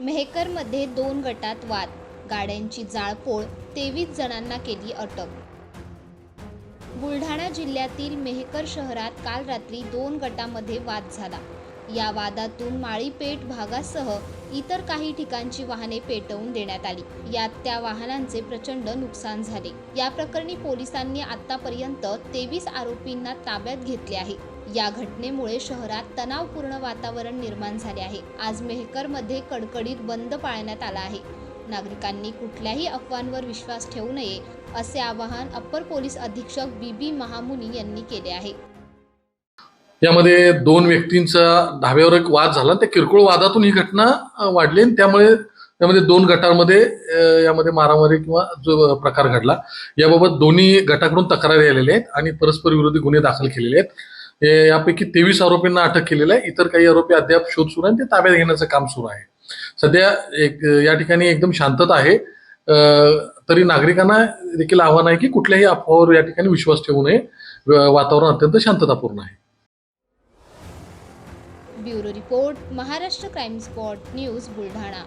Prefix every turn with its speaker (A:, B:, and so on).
A: मेहकरमध्ये दोन गटात वाद. गाड्यांची जाळपोळ तेवीस जणांना केली अटक. बुलढाणा जिल्ह्यातील मेहकर शहरात काल रात्री दोन गटामध्ये वाद झाला. या वादातून माळीपेठ भागासह इतर काही ठिकाणची वाहने पेटवून देण्यात आली. यात त्या वाहनांचे प्रचंड नुकसान झाले. या प्रकरणी पोलिसांनी आतापर्यंत तेवीस आरोपींना ताब्यात घेतले आहे. या घटनेमुळे शहरात तणावपूर्ण वातावरण निर्माण झाले आहे. आज मेहकरमध्ये कडकडीत बंद पाळण्यात आला आहे. नागरिकांनी कुठल्याही अफवांवर विश्वास ठेवू नये असे आवाहन अप्पर पोलीस अधीक्षक बी बी महामुनी यांनी केले आहे.
B: यामध्ये दोन व्यक्तींचा धाब्यावर एक वाद झाला. त्या किरकोळ वादातून ही घटना वाढली आणि त्यामुळे त्यामध्ये दोन गटांमध्ये यामध्ये मारामारी किंवा जो प्रकार घडला. याबाबत दोन्ही गटाकडून तक्रारी आलेल्या आहेत आणि परस्पर विरोधी गुन्हे दाखल केलेले आहेत. यापैकी तेवीस आरोपींना अटक केलेली आहे. इतर काही आरोपी अद्याप शोध सुरू आहे आणि ते ताब्यात घेण्याचं काम सुरू आहे. सध्या एक या ठिकाणी एकदम शांतता आहे. तरी नागरिकांना देखील आव्हान आहे की कुठल्याही अफवावर या ठिकाणी विश्वास ठेवू नये. वातावरण अत्यंत शांततापूर्ण आहे.
A: Bureau report Maharashtra crime spot news Buldhana.